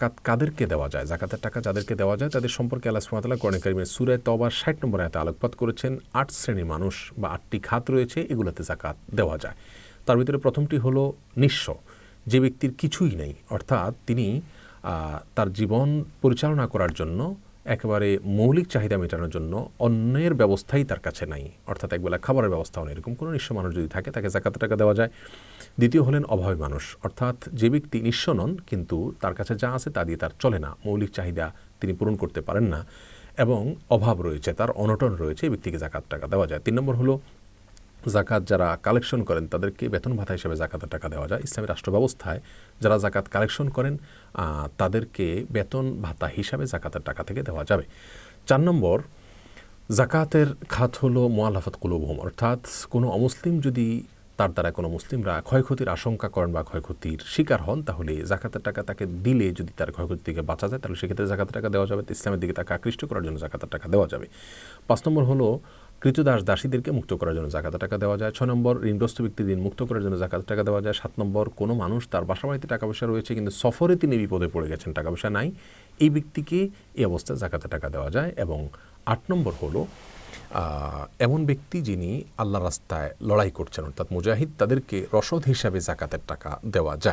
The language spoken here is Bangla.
জাকাত কাদেরকে দেওয়া যায়? জাকাতের টাকা যাদেরকে দেওয়া যায়, তাদের সম্পর্কে আল্লাহ সুমাতাল্লাহ কোরআন কারিমের সুরায় তবার ষাট নম্বর আয়তে আলোকপাত করেছেন, আট শ্রেণির মানুষ বা আটটি খাত রয়েছে, এগুলোতে জাকাত দেওয়া যায়। তার ভিতরে প্রথমটি হলো নিঃস্ব। যে ব্যক্তির কিছুই নেই, অর্থাৎ তিনি তার জীবন পরিচালনা করার জন্য একেবারে মৌলিক চাহিদা মেটানোর জন্য অন্যের ব্যবস্থাই তার কাছে নাই। অর্থাৎ একবেলা খাবারের ব্যবস্থাও নেই। এরকম কোনো নিঃস্ব মানুষ যদি থাকে, তাকে জাকাত টাকা দেওয়া যায়। দ্বিতীয় হলেন অভাবী মানুষ। অর্থাৎ যে ব্যক্তি নিঃস্ব নন, কিন্তু তার কাছে যা আছে তা দিয়ে তার চলে না। মৌলিক চাহিদা তিনি পূরণ করতে পারেন না এবং অভাব রয়েছে, তার অনটন রয়েছে ব্যক্তিকে জাকাত টাকা দেওয়া যায়। তিন নম্বর হলো জাকাত যারা কালেকশন করেন, তাদেরকে বেতন ভাতা হিসেবে জাকাতের টাকা দেওয়া যায়। ইসলামী রাষ্ট্র ব্যবস্থায় যারা জাকাত কালেকশন করেন তাদেরকে বেতন ভাতা হিসাবে জাকাতের টাকা থেকে দেওয়া যাবে। চার নম্বর, জাকাতের খাত হলো মোয়ালাফত কুলুবহম। অর্থাৎ কোনো অমুসলিম যদি তার দ্বারা কোনো মুসলিমরা ক্ষয়ক্ষতির আশঙ্কা করেন বা ক্ষয়ক্ষতির শিকার হন, তাহলে জাকাতের টাকা তাকে দিলে যদি তার ক্ষয়ক্ষতি থেকে বাঁচা যায়, তাহলে সেক্ষেত্রে জাকাতের টাকা দেওয়া যাবে। ইসলামের দিকে তাকে আকৃষ্ট করার জন্য জাকাতের টাকা দেওয়া যাবে। পাঁচ নম্বর হলো কৃতদাস দাসীদেরকে মুক্ত করার জন্য জাকাতের টাকা দেওয়া যায়। ছয় নম্বর, ঋণগ্রস্ত ব্যক্তি ঋণ মুক্ত করার জন্য জাকাতের টাকা দেওয়া যায়। সাত নম্বর, কোনো মানুষ তার বাসা বাড়িতে টাকা পয়সা রয়েছে কিন্তু সফরে তিনি বিপদে পড়ে গেছেন টাকা পয়সা নাই। এই ব্যক্তিকে এই অবস্থায় জাকাতের টাকা দেওয়া যায় এবং আট নম্বর হলো এমন ব্যক্তি যিনি আল্লাহ রাস্তায় লড়াই করছেন, অর্থাৎ মুজাহিদ, তাদেরকে রসদ হিসাবে জাকাতের টাকা দেওয়া যায়।